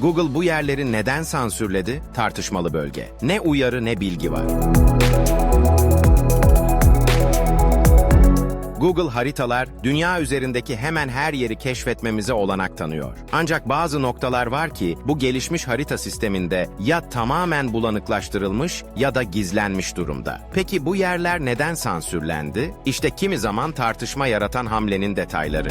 Google bu yerleri neden sansürledi? Tartışmalı bölge. Ne uyarı ne bilgi var. Google haritalar dünya üzerindeki hemen her yeri keşfetmemize olanak tanıyor. Ancak bazı noktalar var ki bu gelişmiş harita sisteminde ya tamamen bulanıklaştırılmış ya da gizlenmiş durumda. Peki bu yerler neden sansürlendi? İşte kimi zaman tartışma yaratan hamlenin detayları.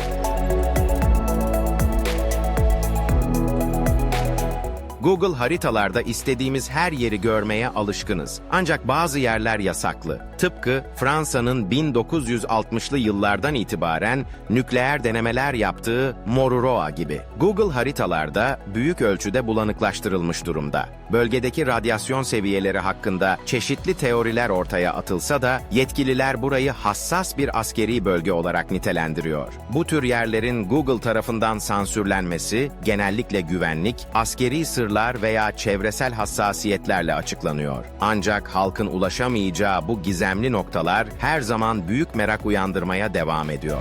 Google haritalarda istediğimiz her yeri görmeye alışkınız. Ancak bazı yerler yasaklı. Tıpkı Fransa'nın 1960'lı yıllardan itibaren nükleer denemeler yaptığı Moruroa gibi. Google haritalarda büyük ölçüde bulanıklaştırılmış durumda. Bölgedeki radyasyon seviyeleri hakkında çeşitli teoriler ortaya atılsa da yetkililer burayı hassas bir askeri bölge olarak nitelendiriyor. Bu tür yerlerin Google tarafından sansürlenmesi genellikle güvenlik, askeri sırlar veya çevresel hassasiyetlerle açıklanıyor. Ancak halkın ulaşamayacağı bu gizemli noktalar her zaman büyük merak uyandırmaya devam ediyor.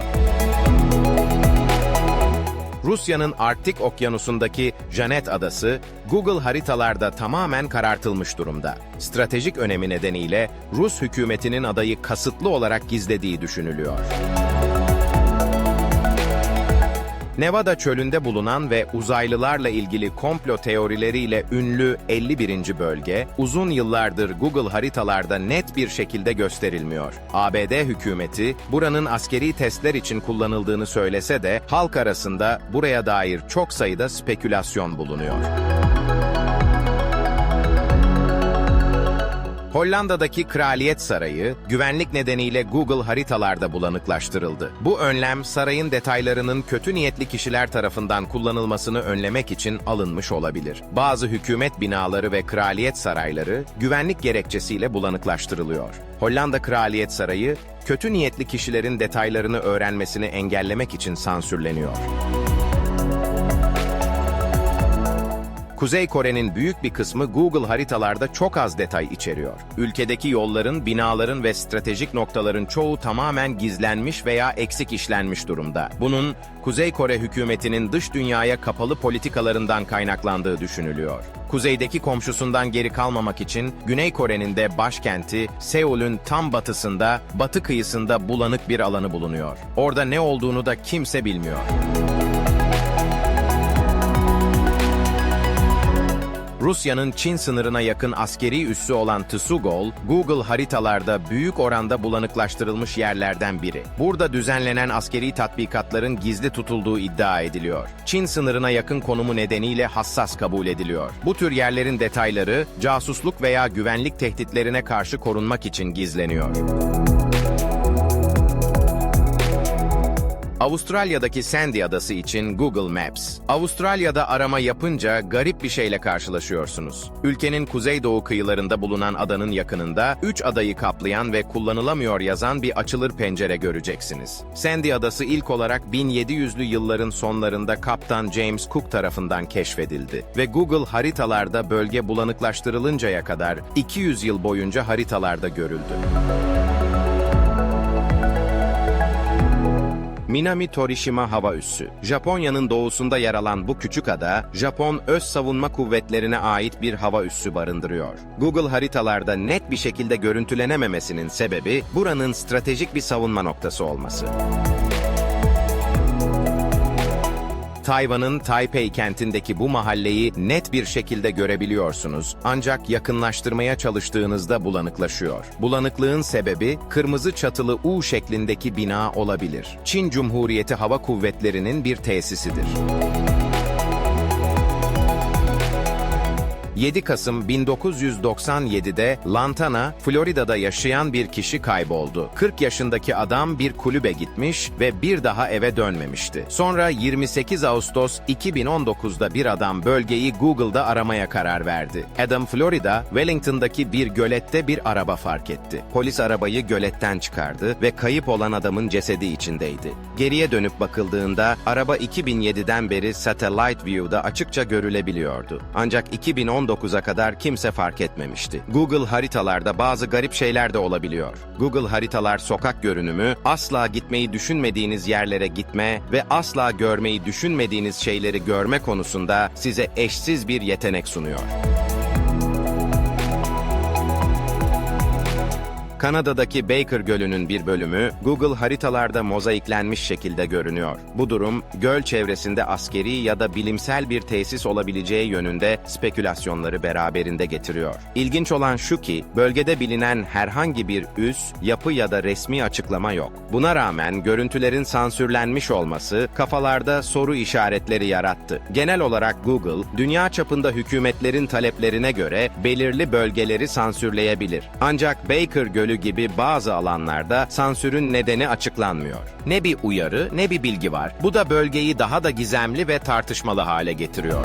Rusya'nın Arktik Okyanusu'ndaki Janet Adası, Google haritalarda tamamen karartılmış durumda. Stratejik önemi nedeniyle Rus hükümetinin adayı kasıtlı olarak gizlediği düşünülüyor. Nevada çölünde bulunan ve uzaylılarla ilgili komplo teorileriyle ünlü 51. bölge, uzun yıllardır Google haritalarda net bir şekilde gösterilmiyor. ABD hükümeti buranın askeri testler için kullanıldığını söylese de halk arasında buraya dair çok sayıda spekülasyon bulunuyor. Hollanda'daki Kraliyet Sarayı, güvenlik nedeniyle Google haritalarda bulanıklaştırıldı. Bu önlem, sarayın detaylarının kötü niyetli kişiler tarafından kullanılmasını önlemek için alınmış olabilir. Bazı hükümet binaları ve kraliyet sarayları, güvenlik gerekçesiyle bulanıklaştırılıyor. Hollanda Kraliyet Sarayı, kötü niyetli kişilerin detaylarını öğrenmesini engellemek için sansürleniyor. Kuzey Kore'nin büyük bir kısmı Google haritalarda çok az detay içeriyor. Ülkedeki yolların, binaların ve stratejik noktaların çoğu tamamen gizlenmiş veya eksik işlenmiş durumda. Bunun Kuzey Kore hükümetinin dış dünyaya kapalı politikalarından kaynaklandığı düşünülüyor. Kuzeydeki komşusundan geri kalmamak için Güney Kore'nin de başkenti Seul'ün tam batısında, batı kıyısında bulanık bir alanı bulunuyor. Orada ne olduğunu da kimse bilmiyor. Rusya'nın Çin sınırına yakın askeri üssü olan Tsugol, Google haritalarda büyük oranda bulanıklaştırılmış yerlerden biri. Burada düzenlenen askeri tatbikatların gizli tutulduğu iddia ediliyor. Çin sınırına yakın konumu nedeniyle hassas kabul ediliyor. Bu tür yerlerin detayları, casusluk veya güvenlik tehditlerine karşı korunmak için gizleniyor. Avustralya'daki Sandy Adası için Google Maps. Avustralya'da arama yapınca garip bir şeyle karşılaşıyorsunuz. Ülkenin kuzeydoğu kıyılarında bulunan adanın yakınında 3 adayı kaplayan ve kullanılamıyor yazan bir açılır pencere göreceksiniz. Sandy Adası ilk olarak 1700'lü yılların sonlarında Kaptan James Cook tarafından keşfedildi ve Google haritalarda bölge bulanıklaştırılıncaya kadar 200 yıl boyunca haritalarda görüldü. Minami Torishima Hava Üssü. Japonya'nın doğusunda yer alan bu küçük ada, Japon öz savunma kuvvetlerine ait bir hava üssü barındırıyor. Google haritalarda net bir şekilde görüntülenememesinin sebebi buranın stratejik bir savunma noktası olması. Tayvan'ın Taipei kentindeki bu mahalleyi net bir şekilde görebiliyorsunuz ancak yakınlaştırmaya çalıştığınızda bulanıklaşıyor. Bulanıklığın sebebi kırmızı çatılı U şeklindeki bina olabilir. Çin Cumhuriyeti Hava Kuvvetleri'nin bir tesisidir. 7 Kasım 1997'de Lantana, Florida'da yaşayan bir kişi kayboldu. 40 yaşındaki adam bir kulübe gitmiş ve bir daha eve dönmemişti. Sonra 28 Ağustos 2019'da bir adam bölgeyi Google'da aramaya karar verdi. Adam Florida, Wellington'daki bir gölette bir araba fark etti. Polis arabayı göletten çıkardı ve kayıp olan adamın cesedi içindeydi. Geriye dönüp bakıldığında araba 2007'den beri Satellite View'da açıkça görülebiliyordu. Ancak 2019 2019'a kadar kimse fark etmemişti. Google haritalarda bazı garip şeyler de olabiliyor. Google haritalar sokak görünümü, asla gitmeyi düşünmediğiniz yerlere gitme ve asla görmeyi düşünmediğiniz şeyleri görme konusunda size eşsiz bir yetenek sunuyor. Kanada'daki Baker Gölü'nün bir bölümü Google haritalarda mozaiklenmiş şekilde görünüyor. Bu durum göl çevresinde askeri ya da bilimsel bir tesis olabileceği yönünde spekülasyonları beraberinde getiriyor. İlginç olan şu ki bölgede bilinen herhangi bir üs, yapı ya da resmi açıklama yok. Buna rağmen görüntülerin sansürlenmiş olması kafalarda soru işaretleri yarattı. Genel olarak Google, dünya çapında hükümetlerin taleplerine göre belirli bölgeleri sansürleyebilir. Ancak Baker Gölü gibi bazı alanlarda sansürün nedeni açıklanmıyor. Ne bir uyarı ne bir bilgi var. Bu da bölgeyi daha da gizemli ve tartışmalı hale getiriyor.